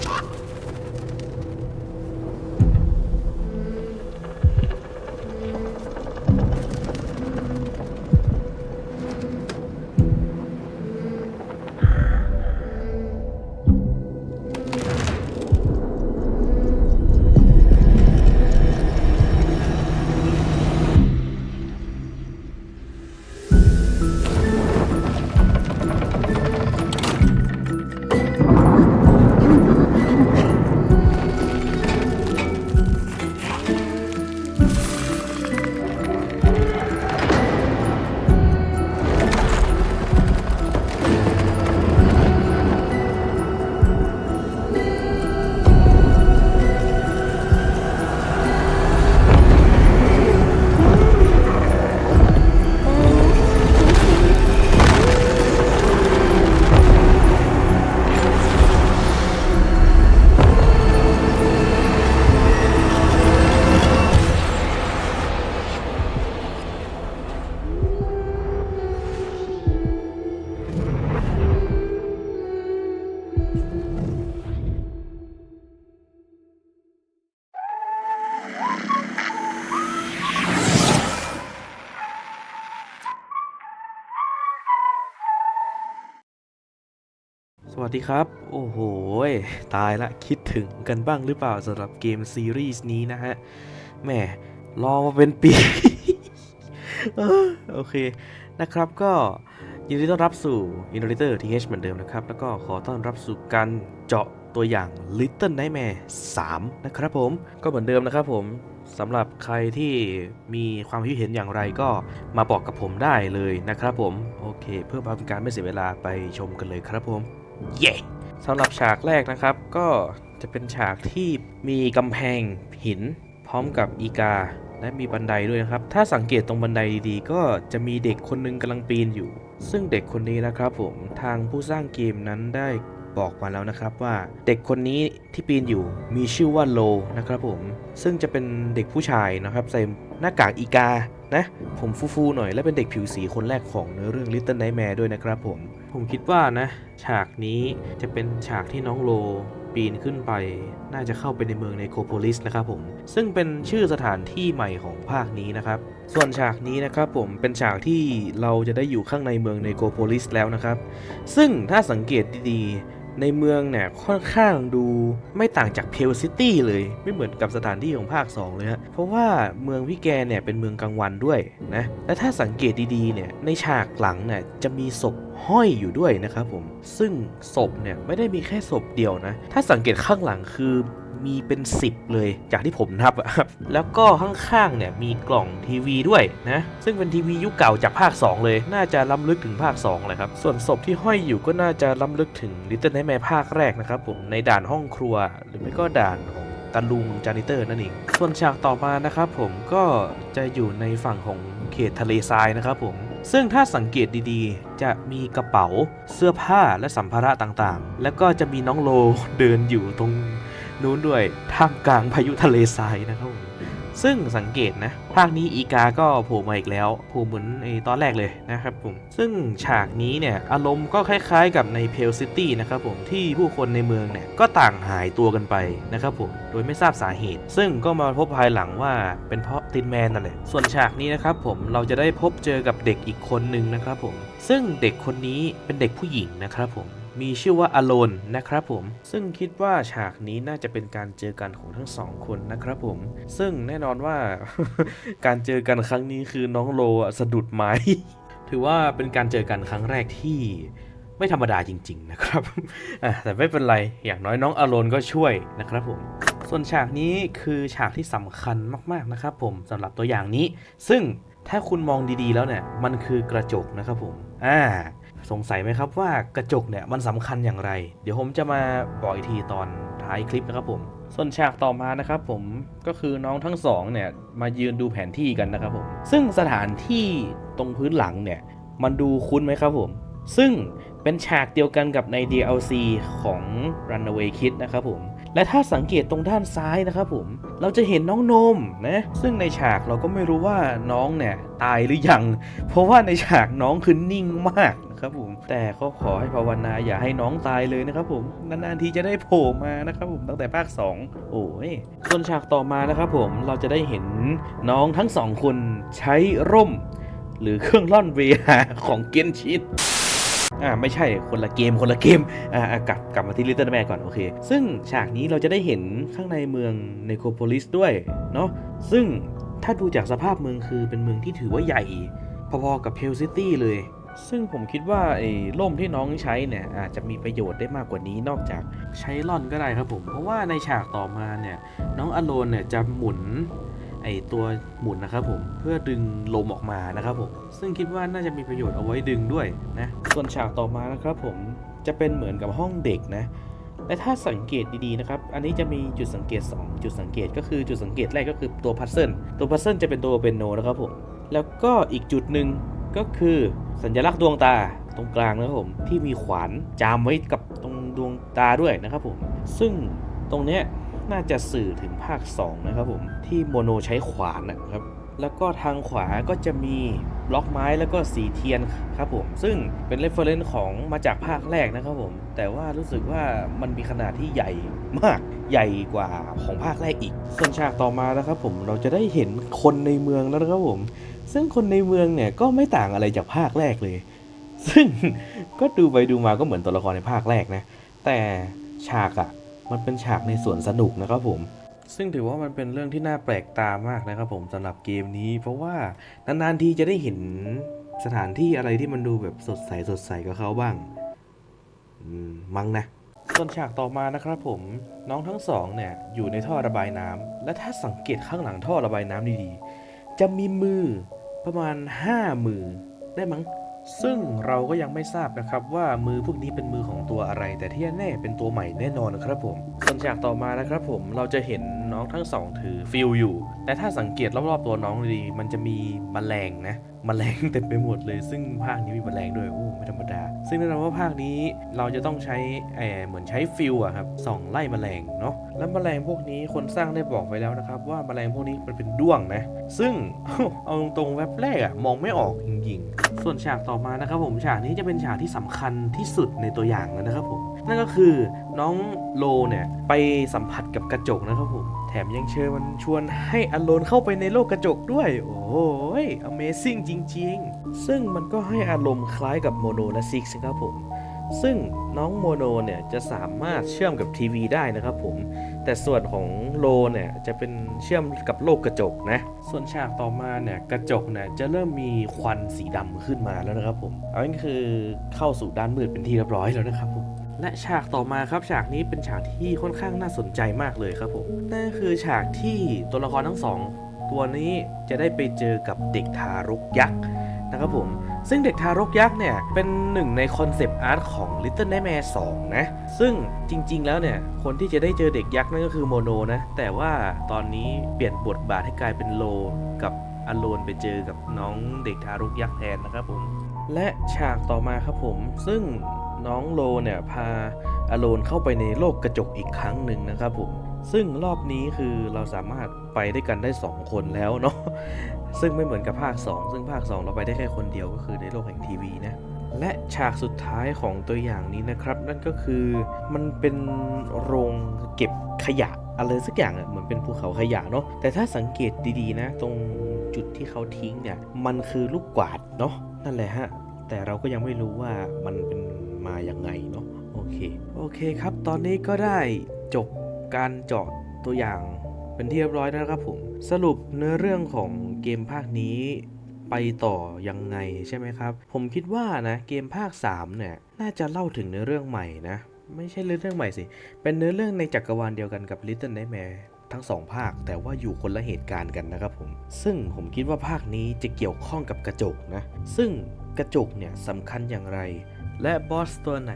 Ah! วัสดีครับ โอ้โห ตายละคิดถึงกันบ้างหรือเปล่าสำหรับเกมซีรีส์นี้นะฮะแหม่รอมาเป็นปี โอเคนะครับก็ยินดีต้อนรับสู่ i n n o v a t o r TH เหมือนเดิมนะครับ แล้วก็ขอต้อนรับสู่การเจาะตัวอย่าง Little Nightmare 3 นะครับผมก็เหมือนเดิมนะครับผมสำหรับใครที่มีความคิดเห็นอย่างไรก็มาบอกกับผมได้เลยนะครับผม โอเค เพื่อเป็นการไม่เสียเวลาไปชมกันเลยครับผม เย้สำหรับฉากแรกนะครับ ก็จะเป็นฉากที่มีกำแพงหิน พร้อมกับอีกา และมีบันไดด้วยนะครับ ถ้าสังเกตตรงบันไดดีๆ ก็จะมีเด็กคนหนึงกำลังปีนอยู่ ซึ่งเด็กคนนี้นะครับผมทางผู้สร้างเกมนั้นได้ บอกมาแล้วนะครับว่าเด็กคนนี้ที่ปีนอยู่มีชื่อว่าโลนะครับผมซึ่งจะเป็นเด็กผู้ชายนะครับใส่หน้ากากอีกานะผมฟูๆหน่อยและเป็นเด็กผิวสีคนแรกของเนื้อเรื่อง Little Nightmare ด้วยนะครับผม ผมคิดว่านะ ฉากนี้จะเป็นฉากที่น้องโลปีนขึ้นไปน่าจะเข้าไปในเมืองในโคโพลิสนะครับผม ซึ่งเป็นชื่อสถานที่ใหม่ของภาคนี้นะครับ ส่วนฉากนี้นะครับผมเป็นฉากที่เราจะได้อยู่ข้างในเมืองในโคโพลิสแล้วนะครับ ซึ่งถ้าสังเกตดีๆ ในเมืองเนี่ยค่อนข้างดูไม่ต่างจากเพลซิตี้เลย ไม่เหมือนกับสถานที่ของภาค 2 เลยฮะเพราะว่าเมืองพี่แกเนี่ยเป็นเมืองกลางวันด้วยนะและถ้าสังเกตดีๆเนี่ยในฉากหลังเนี่ยจะมีศพห้อยอยู่ด้วยนะครับผมซึ่งศพเนี่ยไม่ได้มีแค่ศพเดียวนะ ถ้าสังเกตข้างหลังคือ มีเป็น 10 เลยจากที่ผมนับอะครับแล้วก็ข้างๆเนี่ยมีกล่องทีวีด้วยนะซึ่งเป็นทีวียุคเก่าจากภาค 2 เลย น่าจะล้ำลึกถึงภาค2เลยครับส่วนศพที่ห้อยอยู่ก็น่าจะล้ำลึกถึง Little Nightmare ภาคแรกนะครับผมในด่านห้องครัว หรือไม่ก็ด่านของตาลุงจานิเตอร์นั่นเอง ส่วนฉากต่อมานะครับผมก็จะอยู่ในฝั่งของเขตทะเลทรายนะครับผม ซึ่งถ้าสังเกตดีๆ จะมีกระเป๋าเสื้อผ้าและสัมภาระต่างๆ แล้วก็จะมีน้องโลเดินอยู่ตรง นู้นด้วยท่ามกลางพายุทะเลทรายนะครับผมซึ่งสังเกตนะภาคนี้อีกาก็โผล่มาอีกแล้วโผล่เหมือนไอตอนแรกเลยนะครับผม ซึ่งฉากนี้เนี่ยอารมณ์ก็คล้ายๆกับในเพลซิตี้นะครับผมที่ผู้คนในเมืองเนี่ยก็ต่างหายตัวกันไปนะครับผมโดยไม่ทราบสาเหตุ ซึ่งก็มาพบภายหลังว่าเป็นเพราะตินแมนนั่นแหละส่วนฉากนี้นะครับผมเราจะได้พบเจอกับเด็กอีกคนนึงนะครับผม ซึ่งเด็กคนนี้เป็นเด็กผู้หญิงนะครับผม มีชื่อว่าอโลนนะครับผม ซึ่งคิดว่าฉากนี้น่าจะเป็นการเจอกันของทั้งสองคนนะครับผม ซึ่งแน่นอนว่า การเจอกันครั้งนี้คือน้องโลสะดุดไม้ ถือว่าเป็นการเจอกันครั้งแรกที่ไม่ธรรมดาจริง ๆ นะครับแต่ไม่เป็นไร อย่างน้อยน้องอโลนก็ช่วยนะครับผมส่วนฉากนี้คือฉากที่สำคัญมากๆนะครับผมสำหรับตัวอย่างนี้ ซึ่งถ้าคุณมองดีๆแล้วเนี่ยมันคือกระจกนะครับผม อ่า สงสัยไหมครับว่ากระจกเนี่ยมันสำคัญอย่างไร เดี๋ยวผมจะมาบอกอีกทีตอนท้ายคลิปนะครับผม ส่วนฉากต่อมานะครับผมก็คือน้องทั้งสองเนี่ยมายืนดูแผนที่กันนะครับผมซึ่งสถานที่ตรงพื้นหลังเนี่ยมันดูคุ้นไหมครับผม ซึ่งเป็นฉากเดียวกันกับใน DLC ของ Runaway Kid นะครับผม และถ้าสังเกตตรงด้านซ้ายนะครับผม เราจะเห็นน้องนมนะ ซึ่งในฉากเราก็ไม่รู้ว่าน้องเนี่ยตายหรือยัง เพราะว่าในฉากน้องคือนิ่งมากนะครับผมแต่ก็ขอให้ภาวนาอย่าให้น้องตายเลยนะครับผมนานๆทีจะได้โผล่มานะครับผมตั้งแต่ภาค 2 โอ้ยส่วนฉากต่อมานะครับผมเราจะได้เห็นน้องทั้งสองคนใช้ร่ม หรือเครื่องล่อนเวลาของเกนชิน อ่าไม่ใช่คนละเกมคนละเกมอ่ากลับกลับมาที่ Little Nightmare ก่อนโอเค ซึ่งฉากนี้เราจะได้เห็นข้างในเมืองเนโคโพลิสด้วยเนาะซึ่งถ้าดูจากสภาพเมืองคือเป็นเมืองที่ถือว่าใหญ่ พอๆกับเพลซิตี้เลย ซึ่งผมคิดว่าไอ้ร่มที่น้องใช้เนี่ยอาจจะมีประโยชน์ได้มากกว่านี้นอกจากใช้ล่อนก็ได้ครับผม เพราะว่าในฉากต่อมาเนี่ยน้องอโลนเนี่ยจะหมุน ไอตัวหมุนนะครับผมเพื่อดึงลมออกมานะครับผมซึ่งคิดว่าน่าจะมีประโยชน์เอาไว้ดึงด้วยนะส่วนฉากต่อมานะครับผมจะเป็นเหมือนกับห้องเด็กนะและถ้าสังเกตดีๆนะครับ อันนี้จะมีจุดสังเกต 2 จุดสังเกตก็คือจุดสังเกตแรกก็คือตัวพัซเซิลตัวพัซเซิลจะเป็นตัวเปนโนนะครับผม แล้วก็อีกจุดหนึ่งก็คือสัญลักษณ์ดวงตาตรงกลางนะครับผมที่มีขวานจามไว้กับตรงดวงตาด้วยนะครับผม ซึ่งตรงเนี้ย น่าจะสื่อถึงภาค 2 นะครับผม ที่โมโนใช้ขวานนะครับ แล้วก็ทางขวาก็จะมีบล็อกไม้แล้วก็สีเทียนครับผม ซึ่งเป็นเรฟเฟรนซ์ของมาจากภาคแรกนะครับผม แต่ว่ารู้สึกว่ามันมีขนาดที่ใหญ่มากใหญ่กว่าของภาคแรกอีก ส่วนฉากต่อมานะครับผมเราจะได้เห็นคนในเมืองแล้วนะครับผม ซึ่งคนในเมืองเนี่ยก็ไม่ต่างอะไรจากภาคแรกเลย ซึ่งก็ดูไปดูมาก็เหมือนตัวละครในภาคแรกนะ แต่ฉากอะ มันเป็นฉากในสวนสนุกนะครับผมซึ่งถือว่ามันเป็นเรื่องที่น่าแปลกตามากนะครับผมสำหรับเกมนี้ เพราะว่านานๆทีจะได้เห็นสถานที่อะไรที่มันดูแบบสดใสสดใสกับเขาบ้างมั้งนะส่วนฉากต่อมานะครับผมน้องทั้งสองเนี่ยอยู่ในท่อระบายน้ำและถ้าสังเกตข้างหลังท่อระบายน้ำดีๆ จะมีมือประมาณ 5 มือได้มั้ง ซึ่งเราก็ยังไม่ทราบนะครับว่ามือพวกนี้เป็นมือของตัวอะไร แต่ที่แน่เป็นตัวใหม่แน่นอนครับผมส่วนฉากต่อมานะครับผมเราจะเห็น องทั้งสองถือฟิลอยู่ แต่ถ้าสังเกตรอบๆตัวน้องดีมันจะมีแมลงนะแมลงเต็มไปหมดเลย ซึ่งภาคนี้มีแมลงด้วยโอ้ไม่ธรรมดา ซึ่งแน่นอนว่าภาคนี้เราจะต้องใช้แอเหมือนใช้ฟิลอะครับส่องไล่แมลงเนาะแล้วแมลงพวกนี้คนสร้างได้บอกไว้แล้วนะครับ ว่าแมลงพวกนี้มันเป็นด้วงนะ ซึ่งเอาตรงๆแวบแรกอะมองไม่ออกจริงๆ ส่วนฉากต่อมานะครับผมฉากนี้จะเป็นฉากที่สำคัญที่สุดในตัวอย่างแล้วนะครับผมนั่นก็คือน้องโลเนี่ยไปสัมผัสกับกระจกนะครับผม แถมยังเชิญมันชวนให้อโลนเข้าไปในโลกกระจกด้วย โอ้โห Amazing จริง ๆ ซึ่งมันก็ให้อารมณ์คล้ายกับโมโนและซิกครับผม ซึ่งน้องโมโนเนี่ยจะสามารถเชื่อมกับทีวีได้นะครับผม แต่ส่วนของโลเนี่ยจะเป็นเชื่อมกับโลกกระจกนะ ส่วนฉากต่อมาเนี่ยกระจกเนี่ยจะเริ่มมีควันสีดำขึ้นมาแล้วนะครับผม เอาง่ายๆคือเข้าสู่ด้านมืดเป็นที่เรียบร้อยแล้วนะครับผม และฉากต่อมาครับฉากนี้เป็นฉากที่ค่อนข้างน่าสนใจมากเลยครับผมนั่นคือฉากที่ตัวละครทั้งสองตัวนี้จะได้ไปเจอกับเด็กทารกยักษ์นะครับผมซึ่งเด็กทารกยักษ์เนี่ย เป็นหนึ่งในคอนเซปต์อาร์ตของ Little Nightmare 2 นะ ซึ่งจริงๆแล้วเนี่ย คนที่จะได้เจอเด็กยักษ์นั่นก็คือโมโนนะ แต่ว่าตอนนี้เปลี่ยนบทบาทให้กลายเป็นโลกับอโลนไปเจอกับน้องเด็กทารกยักษ์แทนนะครับผม และฉากต่อมาครับผม ซึ่ง น้องโลเนี่ยพาอโลนเข้าไปในโลกกระจกอีกครั้งหนึ่งนะครับผมซึ่งรอบนี้คือเราสามารถไปด้วยกันได้ 2 คนแล้วเนาะซึ่งไม่เหมือนกับภาค 2 ซึ่งภาค 2 เราไปได้แค่คนเดียวก็คือในโลกแห่งทีวีนะและฉากสุดท้ายของตัวอย่างนี้นะครับ นั่นก็คือมันเป็นโรงเก็บขยะอะไรสักอย่างอะเหมือนเป็นภูเขาขยะเนาะแต่ถ้าสังเกตดีๆนะ ตรงจุดที่เขาทิ้งเนี่ยมันคือลูกกวาดเนาะนั่นแหละฮะแต่เราก็ยังไม่รู้ว่ามันเป็น มาอย่างไงเนาะโอเคโอเคครับตอนนี้ก็ได้จบการเจาะตัวอย่างเป็นที่เรียบร้อยแล้วนะครับผม สรุปเนื้อเรื่องของเกมภาคนี้ไปต่อยังไงใช่ไหมครับ ผมคิดว่านะเกมภาค 3 เนี่ย น่าจะเล่าถึงเนื้อเรื่องใหม่นะ ไม่ใช่เนื้อเรื่องใหม่สิ เป็นเนื้อเรื่องในจักรวาลเดียวกันกับ Little Nightmare ทั้งสองภาคแต่ว่าอยู่คนละเหตุการณ์กันนะครับผม ซึ่งผมคิดว่าภาคนี้จะเกี่ยวข้องกับกระจกนะ ซึ่งกระจกเนี่ยสำคัญอย่างไร และบอสตัวไหน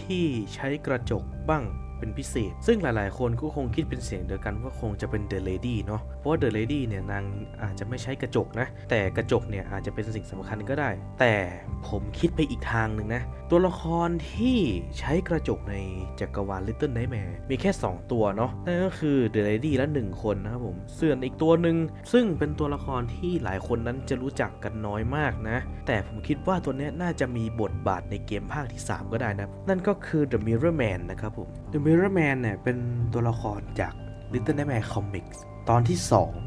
ที่ใช้กระจกบ้าง เป็นพิเศษ ซึ่งหลายๆ คนก็คงคิดเป็นเสียงเดียวกันว่าคงจะเป็น The Lady เนาะเพราะว่า The Lady เนี่ยนางอาจจะไม่ใช้กระจกนะ แต่กระจกเนี่ยอาจจะเป็นสิ่งสำคัญก็ได้ แต่ผมคิดไปอีกทางหนึ่งนะ ตัวละครที่ใช้กระจกในจักรวาล Little Nightmare มีแค่ 2 ตัวเนาะนั่นก็คือ The Lady และ1คนนะครับผมส่วนอีกตัวหนึ่งซึ่งเป็นตัวละครที่หลายคนนั้นจะรู้จักกันน้อยมากนะ แต่ผมคิดว่าตัวนี้น่าจะมีบทบาทในเกมภาคที่ 3 ก็ได้นะ นั่นก็คือ The Mirror Man นะครับผม The Mirror Man เนี่ยเป็นตัวละครจาก Little Nightmare Comics ตอนที่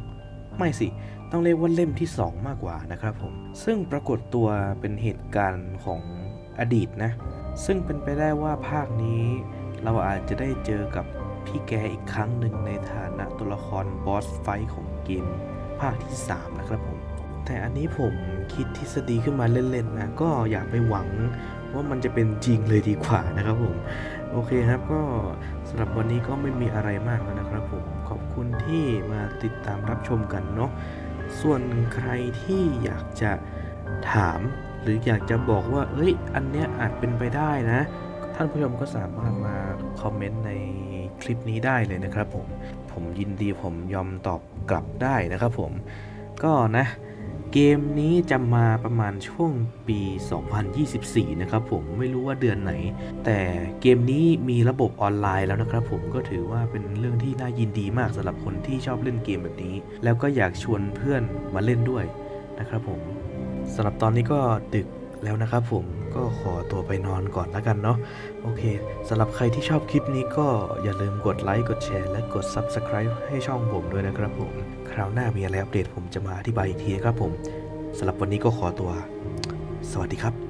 2 ไม่สิ ต้องเรียกว่าเล่มที่ 2 มากกว่านะครับผม ซึ่งปรากฏตัวเป็นเหตุการณ์ของอดีตนะ ซึ่งเป็นไปได้ว่าภาคนี้เราอาจจะได้เจอกับพี่แกอีกครั้งหนึ่งในฐานะตัวละครบอสไฟท์ของเกม ภาคที่ 3 นะครับผม แต่อันนี้ผมคิดทฤษฎีขึ้นมาเล่นๆนะ ก็อย่าไปหวังว่ามันจะเป็นจริงเลยดีกว่านะครับผม โอเคครับก็สำหรับวันนี้ก็ไม่มีอะไรมากแล้วนะครับผมขอบคุณที่มาติดตามรับชมกันเนาะส่วนใครที่อยากจะถามหรืออยากจะบอกว่า เอ้ย อันเนี้ยอาจเป็นไปได้นะ ท่านผู้ชมก็สามารถมาคอมเมนต์ในคลิปนี้ได้เลยนะครับผม ผมยินดีผมยอมตอบกลับได้นะครับผม ก็นะ เกมนี้จะมาประมาณช่วงปี 2024 นะครับผมไม่รู้ว่าเดือนไหน แต่เกมนี้มีระบบออนไลน์แล้วนะครับผมก็ถือว่าเป็นเรื่องที่น่ายินดีมากสำหรับคนที่ชอบเล่นเกมแบบนี้ แล้วก็อยากชวนเพื่อนมาเล่นด้วยนะครับผมสำหรับตอนนี้ก็ดึกแล้วนะครับผม ก็ขอตัวไปนอนก่อนแล้วกันเนาะโอเคสำหรับใครที่ชอบคลิปนี้ก็อย่าลืมกดไลค์กดแชร์และกด Subscribe ให้ช่องผมด้วยนะครับผม คราวหน้ามีอะไรอัปเดตผมจะมาอธิบายอีกทีนะครับผมสำหรับวันนี้ก็ขอตัว สวัสดีครับ